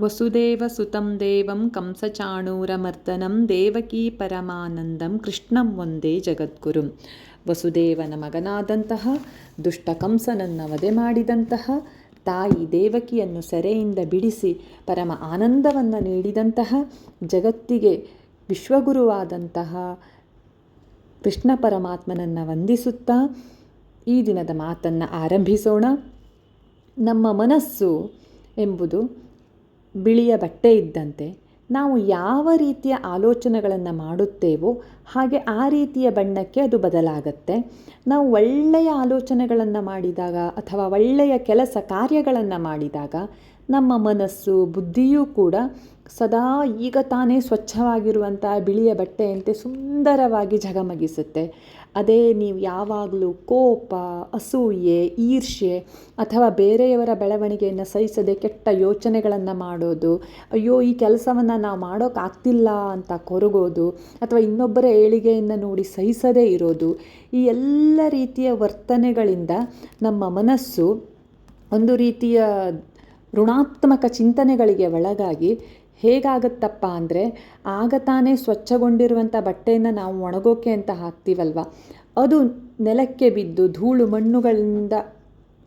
ವಸುದೇವಸುತಂ ದೇವಂ ಕಂಸಚಾಣೂರಮರ್ದನಂ ದೇವಕೀ ಪರಮಾನಂದಂ ಕೃಷ್ಣಂ ಒಂದೇ ಜಗದ್ಗುರುಂ ವಸುದೇವನ ಮಗನಾದಂತಹ ದುಷ್ಟ ಕಂಸನನ್ನು ವಧೆ ಮಾಡಿದಂತಹ ತಾಯಿ ದೇವಕಿಯನ್ನು ಸೆರೆಯಿಂದ ಬಿಡಿಸಿ ಪರಮ ಆನಂದವನ್ನು ನೀಡಿದಂತಹ, ಜಗತ್ತಿಗೆ ವಿಶ್ವಗುರುವಾದಂತಹ ಕೃಷ್ಣ ಪರಮಾತ್ಮನನ್ನು ವಂದಿಸುತ್ತಾ ಈ ದಿನದ ಮಾತನ್ನು ಆರಂಭಿಸೋಣ. ನಮ್ಮ ಮನಸ್ಸು ಎಂಬುದು ಬಿಳಿಯ ಬಟ್ಟೆ ಇದ್ದಂತೆ ನಾವು ಯಾವ ರೀತಿಯ ಆಲೋಚನೆಗಳನ್ನು ಮಾಡುತ್ತೇವೋ ಹಾಗೆ ಆ ರೀತಿಯ ಬಣ್ಣಕ್ಕೆ ಅದು ಬದಲಾಗತ್ತೆ. ನಾವು ಒಳ್ಳೆಯ ಆಲೋಚನೆಗಳನ್ನು ಮಾಡಿದಾಗ ಅಥವಾ ಒಳ್ಳೆಯ ಕೆಲಸ ಕಾರ್ಯಗಳನ್ನು ಮಾಡಿದಾಗ ನಮ್ಮ ಮನಸ್ಸು, ಬುದ್ಧಿಯೂ ಕೂಡ ಸದಾ ಈಗ ತಾನೇ ಸ್ವಚ್ಛವಾಗಿರುವಂಥ ಬಿಳಿಯ ಬಟ್ಟೆಯಂತೆ ಸುಂದರವಾಗಿ ಝಗಮಗಿಸುತ್ತೆ. ಅದೇ ನೀವು ಯಾವಾಗಲೂ ಕೋಪ, ಅಸೂಯೆ, ಈರ್ಷ್ಯೆ ಅಥವಾ ಬೇರೆಯವರ ಬೆಳವಣಿಗೆಯನ್ನು ಸಹಿಸದೆ ಕೆಟ್ಟ ಯೋಚನೆಗಳನ್ನು ಮಾಡೋದು, ಅಯ್ಯೋ ಈ ಕೆಲಸವನ್ನು ನಾವು ಮಾಡೋಕ್ಕಾಗ್ತಿಲ್ಲ ಅಂತ ಕೊರಗೋದು ಅಥವಾ ಇನ್ನೊಬ್ಬರ ಏಳಿಗೆಯನ್ನು ನೋಡಿ ಸಹಿಸದೇ ಇರೋದು, ಈ ಎಲ್ಲ ರೀತಿಯ ವರ್ತನೆಗಳಿಂದ ನಮ್ಮ ಮನಸ್ಸು ಒಂದು ರೀತಿಯ ಋಣಾತ್ಮಕ ಚಿಂತನೆಗಳಿಗೆ ಒಳಗಾಗಿ ಹೇಗಾಗತ್ತಪ್ಪ ಅಂದರೆ ಆಗ ತಾನೇ ಸ್ವಚ್ಛಗೊಂಡಿರುವಂಥ ಬಟ್ಟೆಯನ್ನು ನಾವು ಒಣಗೋಕೆ ಅಂತ ಹಾಕ್ತೀವಲ್ವ? ಅದು ನೆಲಕ್ಕೆ ಬಿದ್ದು ಧೂಳು ಮಣ್ಣುಗಳಿಂದ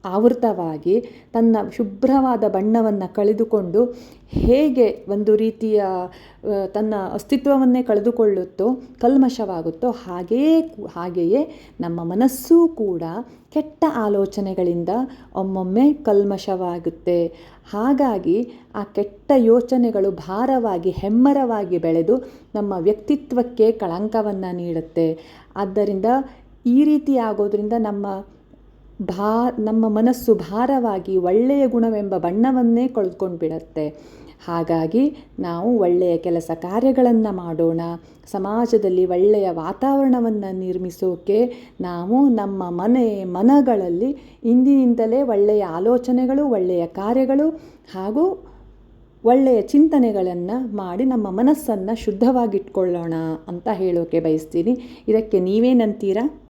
ಆವೃತವಾಗಿ ತನ್ನ ಶುಭ್ರವಾದ ಬಣ್ಣವನ್ನು ಕಳೆದುಕೊಂಡು ಹೇಗೆ ಒಂದು ರೀತಿಯ ತನ್ನ ಅಸ್ತಿತ್ವವನ್ನೇ ಕಳೆದುಕೊಳ್ಳುತ್ತೋ, ಕಲ್ಮಶವಾಗುತ್ತೋ ಹಾಗೆಯೇ ಹಾಗೆಯೇ ನಮ್ಮ ಮನಸ್ಸು ಕೂಡ ಕೆಟ್ಟ ಆಲೋಚನೆಗಳಿಂದ ಒಮ್ಮೊಮ್ಮೆ ಕಲ್ಮಶವಾಗುತ್ತೆ. ಹಾಗಾಗಿ ಆ ಕೆಟ್ಟ ಯೋಚನೆಗಳು ಭಾರವಾಗಿ, ಹೆಮ್ಮರವಾಗಿ ಬೆಳೆದು ನಮ್ಮ ವ್ಯಕ್ತಿತ್ವಕ್ಕೆ ಕಳಂಕವನ್ನು ನೀಡುತ್ತೆ. ಆದ್ದರಿಂದ ಈ ರೀತಿ ಆಗೋದ್ರಿಂದ ನಮ್ಮ ಭಾ, ನಮ್ಮ ಮನಸ್ಸು ಭಾರವಾಗಿ ಒಳ್ಳೆಯ ಗುಣವೆಂಬ ಬಣ್ಣವನ್ನೇ ಕಳ್ಕೊಂಡು ಬಿಡುತ್ತೆ ಹಾಗಾಗಿ ನಾವು ಒಳ್ಳೆಯ ಕೆಲಸ ಕಾರ್ಯಗಳನ್ನು ಮಾಡೋಣ, ಸಮಾಜದಲ್ಲಿ ಒಳ್ಳೆಯ ವಾತಾವರಣವನ್ನು ನಿರ್ಮಿಸೋಕೆ ನಾವು ನಮ್ಮ ಮನೆ, ಮನಗಳಲ್ಲಿ ಇಂದಿನಿಂದಲೇ ಒಳ್ಳೆಯ ಆಲೋಚನೆಗಳು, ಒಳ್ಳೆಯ ಕಾರ್ಯಗಳು ಹಾಗೂ ಒಳ್ಳೆಯ ಚಿಂತನೆಗಳನ್ನು ಮಾಡಿ ನಮ್ಮ ಮನಸ್ಸನ್ನು ಶುದ್ಧವಾಗಿಟ್ಕೊಳ್ಳೋಣ ಅಂತ ಹೇಳೋಕೆ ಬಯಸ್ತೀನಿ. ಇದಕ್ಕೆ ನೀವೇನಂತೀರಾ?